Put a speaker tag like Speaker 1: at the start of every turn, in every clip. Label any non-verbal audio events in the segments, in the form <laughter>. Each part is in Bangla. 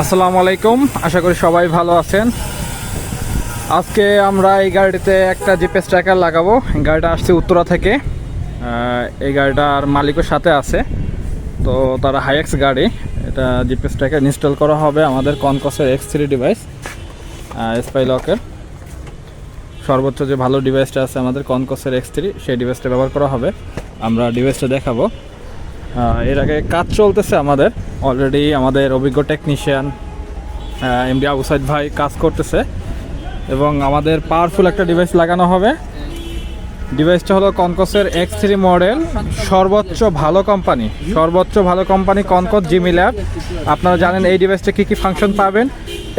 Speaker 1: আসসালামু আলাইকুম। আশা করি সবাই ভালো আছেন। আজকে আমরা এই গাড়িতে একটা জিপিএস ট্র্যাকার লাগাবো। গাড়িটা আসছে উত্তরা থেকে। এই গাড়িটার মালিকের সাথে আছে। তো তারা হাইএক্স গাড়ি। এটা জিপিএস ট্র্যাকার ইনস্টল করা হবে আমাদের কনকসের এক্স থ্রি ডিভাইস স্পাই লকের সর্বোচ্চ যে ভালো ডিভাইসটা আছে আমাদের কনকসের এক্স থ্রি সেই ডিভাইসটা ব্যবহার করা হবে। আমরা ডিভাইসটা দেখাবো। এর আগে কাজ চলতেছে আমাদের। অলরেডি আমাদের অভিজ্ঞ টেকনিশিয়ান এমডি আবু সাইদ ভাই কাজ করতেছে। এবং আমাদের পাওয়ারফুল একটা ডিভাইস লাগানো হবে। ডিভাইসটা হলো কনকসের এক্স থ্রি মডেল সর্বোচ্চ ভালো কোম্পানি সর্বোচ্চ ভালো কোম্পানি কনকস জিমি ল্যাব আপনারা জানেন এই ডিভাইসটা কী কী ফাংশন পাবেন?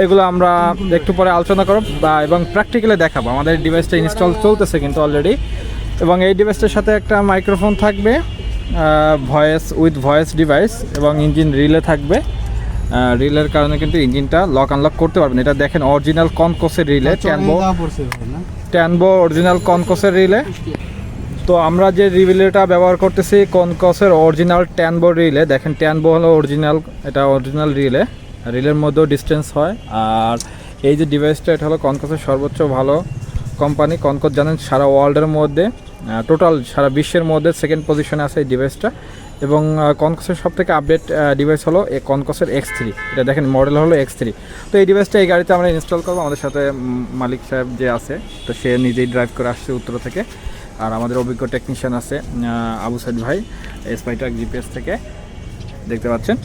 Speaker 1: এগুলো আমরা একটু পরে আলোচনা করব বা এবং প্র্যাকটিক্যালি দেখাবো। আমাদের ডিভাইসটা ইনস্টল চলতেছে কিন্তু অলরেডি এবং এই ডিভাইসটার সাথে একটা মাইক্রোফোন থাকবে। ভয়েস উইথ ভয়েস ডিভাইস এবং ইঞ্জিন রিলে থাকবে। রিলের কারণে কিন্তু ইঞ্জিনটা লক আনলক করতে পারবেন। এটা দেখেন অরিজিনাল কনকোসের রিলে ট্যানবো ট্যানবো অরিজিনাল কনকোসের রিলে তো আমরা যে রিলেটা ব্যবহার করতেছি কনকসের অরিজিনাল ট্যানবো রিলে দেখেন ট্যানবো হলো অরিজিনাল এটা অরিজিনাল রিলে রিলের মধ্যেও ডিস্টেন্স হয়। আর এই যে ডিভাইসটা এটা হলো কনকসের সর্বোচ্চ ভালো কোম্পানি কনকস জানেন সারা ওয়ার্ল্ডের মধ্যে। টোটাল সারা বিশ্বের মধ্যে সেকেন্ড পজিশনে আছে এই ডিভাইসটা এবং কনকসের সব থেকে আপডেট ডিভাইস হলো এই কনকসের এক্স থ্রি এটা দেখেন মডেল হলো এক্স থ্রি তো এই ডিভাইসটা এই গাড়িতে আমরা ইনস্টল করব। আমাদের সাথে মালিক সাহেব যে আছে, তো সে নিজেই ড্রাইভ করে আসছে উত্তর থেকে। আর আমাদের অভিজ্ঞ টেকনিশিয়ান আছে আবু সাইদ ভাই স্পাইটাক জিপিএস থেকে। দেখতে পাচ্ছেন?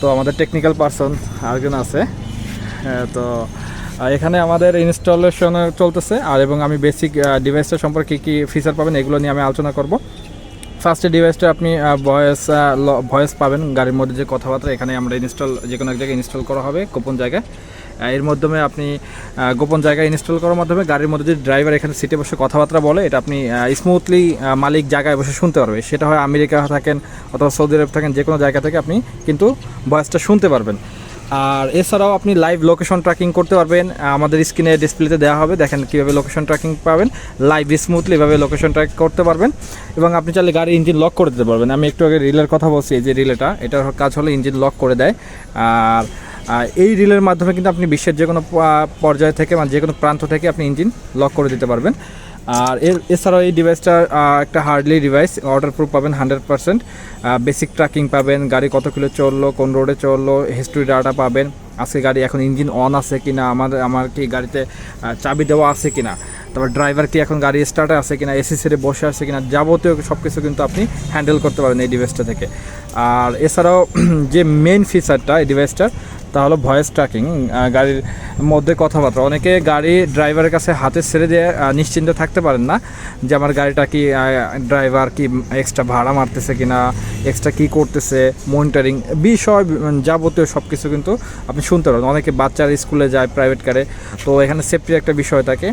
Speaker 1: তো আমাদের টেকনিক্যাল পারসন আরেকজন আছে। তো এখানে আমাদের ইনস্টলেশন চলতেছে, আর এবং আমি বেসিক ডিভাইসটা সম্পর্কে কী কী ফিচার পাবেন এগুলো নিয়ে আমি আলোচনা করব। ফার্স্টে ডিভাইসটা আপনি ভয়েস ভয়েস পাবেন, গাড়ির মধ্যে যে কথাবার্তা, এখানে আমরা ইনস্টল যে কোনো এক জায়গায় ইনস্টল করা হবে, গোপন জায়গায়। এর মাধ্যমে আপনি গোপন জায়গায় ইনস্টল করার মাধ্যমে গাড়ির মধ্যে যে ড্রাইভার এখানে সিটে বসে কথাবার্তা বলে, এটা আপনি স্মুথলি মালিক জায়গায় বসে শুনতে পারবে। সেটা হয় আমেরিকা থাকেন অথবা সৌদি আরব থাকেন যে কোনো জায়গা থেকে আপনি কিন্তু ভয়েসটা শুনতে পারবেন। আর এছাড়াও আপনি লাইভ লোকেশন ট্র্যাকিং করতে পারবেন। আমাদের স্ক্রিনে ডিসপ্লেতে দেওয়া হবে। দেখেন কীভাবে লোকেশন ট্র্যাকিং পাবেন। লাইভ স্মুথলি এভাবে লোকেশন ট্র্যাক করতে পারবেন। এবং আপনি চাইলে গাড়ি ইঞ্জিন লক করে দিতে পারবেন। আমি একটু আগে রিলের কথা বলছি, এই যে রিলেটা এটার কাজ হলো ইঞ্জিন লক করে দেয়। আর এই রিলের মাধ্যমে কিন্তু আপনি বিশ্বের যে কোনো পর্যায় থেকে মানে যে কোনো প্রান্ত থেকে আপনি ইঞ্জিন লক করে দিতে পারবেন। আর এর এছাড়াও এই ডিভাইসটা একটা হার্ডলি ডিভাইস ওয়াটার প্রুফ পাবেন হান্ড্রেড পার্সেন্ট বেসিক ট্র্যাকিং পাবেন, গাড়ি কত কিলো চলল, কোন রোডে চলল হিস্ট্রি ডাটা পাবেন, আজকে গাড়ি এখন ইঞ্জিন অন আছে কিনা আমাদের আমার আমার কি গাড়িতে চাবি দেওয়া আছে কি না তারপর ড্রাইভার কি এখন গাড়ি স্টার্টে আছে কিনা এসি সেরে বসে আছে কিনা, যাবতীয় সব কিছু কিন্তু আপনি হ্যান্ডেল করতে পারেন এই ডিভাইসটা থেকে। আর এছাড়াও, <clears throat> যে মেন ফিচারটা এই ডিভাইসটার তা হলো ভয়েস ট্র্যাকিং গাড়ির মধ্যে কথাবার্তা। অনেকে গাড়ি ড্রাইভারের কাছে হাতে ছেড়ে দিয়ে নিশ্চিন্তে থাকতে পারেন না যে আমার গাড়িটা কি ড্রাইভার কি এক্সট্রা ভাড়া মারতেছে কিনা এক্সট্রা কী করতেছে মনিটরিং বিষয় যাবতীয় সব কিছু কিন্তু আপনি শুনতে পারেন। অনেকে বাচ্চারা স্কুলে যায় প্রাইভেট কারে তো এখানে সেফটির একটা বিষয় থাকে।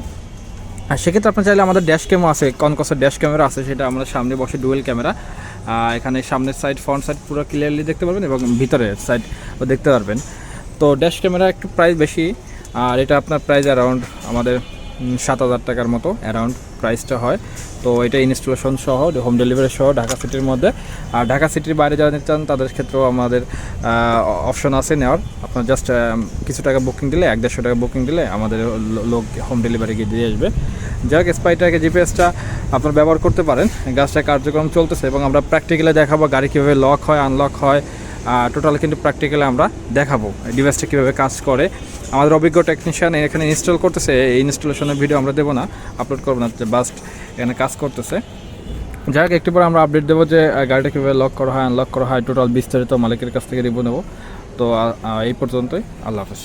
Speaker 1: আর সেক্ষেত্রে আপনার চাইলে আমাদের ড্যাশ ক্যামও আছে, কনকসের ড্যাশ ক্যামেরা আছে, সেটা আমরা সামনে বসে ডুয়েল ক্যামেরা এখানে সামনের সাইড ফ্রন্ট সাইড পুরো ক্লিয়ারলি দেখতে পারবেন এবং ভিতরের সাইড দেখতে পারবেন। তো ড্যাশ ক্যামেরা একটু প্রাইস বেশি, আর এটা আপনার প্রাইস অ্যারাউন্ড আমাদের সাত হাজার টাকার মতো অ্যারাউন্ড প্রাইসটা হয়। তো এটা ইনস্টলেশন সহ হোম ডেলিভারি সহ ঢাকা সিটির মধ্যে। আর ঢাকা সিটির বাইরে যারা নিতে চান, তাদের ক্ষেত্রেও আমাদের অপশন আছে নেওয়ার। আপনার জাস্ট কিছু টাকা বুকিং দিলে, এক দেড়শো টাকা বুকিং দিলে আমাদের লোক হোম ডেলিভারি গিয়ে দিয়ে আসবে। যাই যাক স্পাইটাকে জিপিএসটা আপনার ব্যবহার করতে পারেন। গাছটা কার্যক্রম চলতেছে এবং আমরা প্র্যাকটিক্যালি দেখাবো গাড়ি কীভাবে লক হয় আনলক হয়। টোটাল কিন্তু প্র্যাকটিক্যালি আমরা দেখাবো ডিভাইসটা কীভাবে কাজ করে। আমাদের অভিজ্ঞ টেকনিশিয়ান এখানে ইনস্টল করতেছে, এই ইনস্টলেশনের ভিডিও আমরা দেবো না আপলোড করব না বাস্ট এখানে কাজ করতেছে। যাই হোক একটু পরে আমরা আপডেট দেবো যে গাড়িটা কীভাবে লক করা হয় আনলক করা হয় টোটাল বিস্তারিত মালিকের কাছ থেকে রিভিউ নেব। তো এই পর্যন্তই, আল্লাহ হাফেজ।